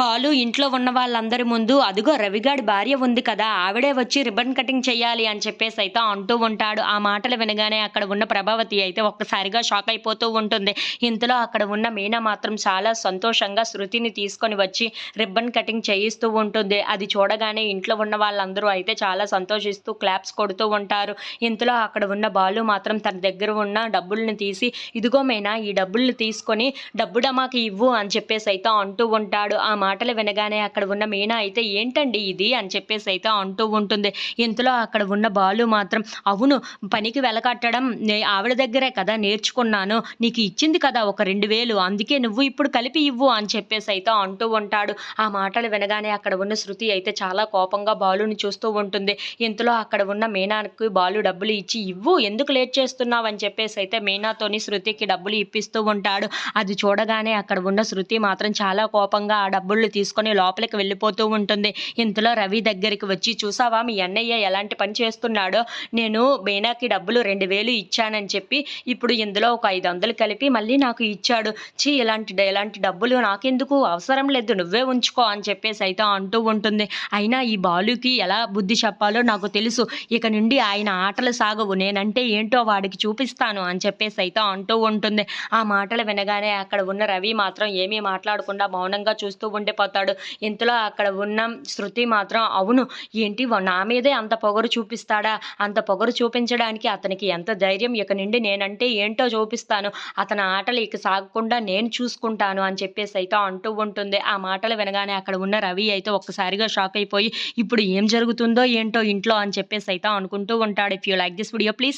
బాలు ఇంట్లో ఉన్న వాళ్ళందరి ముందు అదిగో రవిగాడి భార్య ఉంది కదా ఆవిడే వచ్చి రిబ్బన్ కటింగ్ చేయాలి అని చెప్పేసి అయితే అంటూ ఉంటాడు. ఆ మాటలు వినగానే అక్కడ ఉన్న ప్రభావతి అయితే ఒక్కసారిగా షాక్ అయిపోతూ ఉంటుంది. ఇంతలో అక్కడ ఉన్న మీనా మాత్రం చాలా సంతోషంగా శృతిని తీసుకొని వచ్చి రిబ్బన్ కటింగ్ చేయిస్తూ ఉంటుంది. అది చూడగానే ఇంట్లో ఉన్న వాళ్ళందరూ అయితే చాలా సంతోషిస్తూ క్లాప్స్ కొడుతూ ఉంటారు. ఇంతలో అక్కడ ఉన్న బాలు మాత్రం తన దగ్గర ఉన్న డబ్బుల్ని తీసి ఇదిగో మీనా ఈ డబ్బుల్ని తీసుకొని డబ్బు డమాకి ఇవ్వు అని చెప్పేసి అయితే అంటూ ఉంటాడు. ఆ మాటలు వినగానే అక్కడ ఉన్న మీనా అయితే ఏంటండి ఇది? అని చెప్పేసి అయితే అంటూ ఉంటుంది. ఇంతలో అక్కడ ఉన్న బాలు మాత్రం అవును పనికి వెలకట్టడం ఆవిడ దగ్గరే కదా నేర్చుకున్నాను. నీకు ఇచ్చింది కదా ఒక రెండు వేలు అందుకే నువ్వు ఇప్పుడు కలిపి ఇవ్వు అని చెప్పేసి అయితే అంటూ ఉంటాడు. ఆ మాటలు వినగానే అక్కడ ఉన్న శృతి అయితే చాలా కోపంగా బాలుని చూస్తూ ఉంటుంది. ఇంతలో అక్కడ ఉన్న మీనాకి బాలు డబ్బులు ఇచ్చి ఇవ్వు ఎందుకు లేట్ చేస్తున్నావు? అని చెప్పేసి అయితే మీనాతోని శృతికి డబ్బులు ఇప్పిస్తూ ఉంటాడు. అది చూడగానే అక్కడ ఉన్న శృతి మాత్రం చాలా కోపంగా ఆ డబ్బులు తీసుకొని లోపలికి వెళ్ళిపోతూ ఉంటుంది. ఇంతలో రవి దగ్గరికి వచ్చి చూసావా మీ అన్నయ్య ఎలాంటి పని చేస్తున్నాడో? నేను బీనాకి డబ్బులు రెండు వేలు ఇచ్చానని చెప్పి ఇప్పుడు ఇందులో ఒక ఐదు వందలు కలిపి మళ్ళీ నాకు ఇచ్చాడు. చీ ఇలాంటి ఇలాంటి డబ్బులు నాకెందుకు? అవసరం లేదు నువ్వే ఉంచుకో అని చెప్పేసి అయితే అంటూ ఉంటుంది. అయినా ఈ బాలుకి ఎలా బుద్ధి చెప్పాలో నాకు తెలుసు. ఇక నుండి ఆయన ఆటలు సాగవు. నేనంటే ఏంటో వాడికి చూపిస్తాను అని చెప్పేసి అయితే అంటూ ఉంటుంది. ఆ మాటలు వినగానే అక్కడ ఉన్న రవి మాత్రం ఏమీ మాట్లాడకుండా మౌనంగా చూస్తూ ఉండిపోతాడు. ఇంతలో అక్కడ ఉన్న శృతి మాత్రం అవును ఏంటి వా- నా మీదే అంత పొగరు చూపిస్తాడా? అంత పొగరు చూపించడానికి అతనికి ఎంత ధైర్యం? ఇక నుండి నేనంటే ఏంటో చూపిస్తాను. అతని ఆటలు ఇక సాగకుండా నేను చూసుకుంటాను అని చెప్పేసి అయితే అంటూ ఉంటుంది. ఆ మాటలు వినగానే అక్కడ ఉన్న రవి అయితే ఒక్కసారిగా షాక్ అయిపోయి ఇప్పుడు ఏం జరుగుతుందో ఏంటో ఇంట్లో అని చెప్పేసి అయితే అనుకుంటూ ఉంటాడు. If you like this video please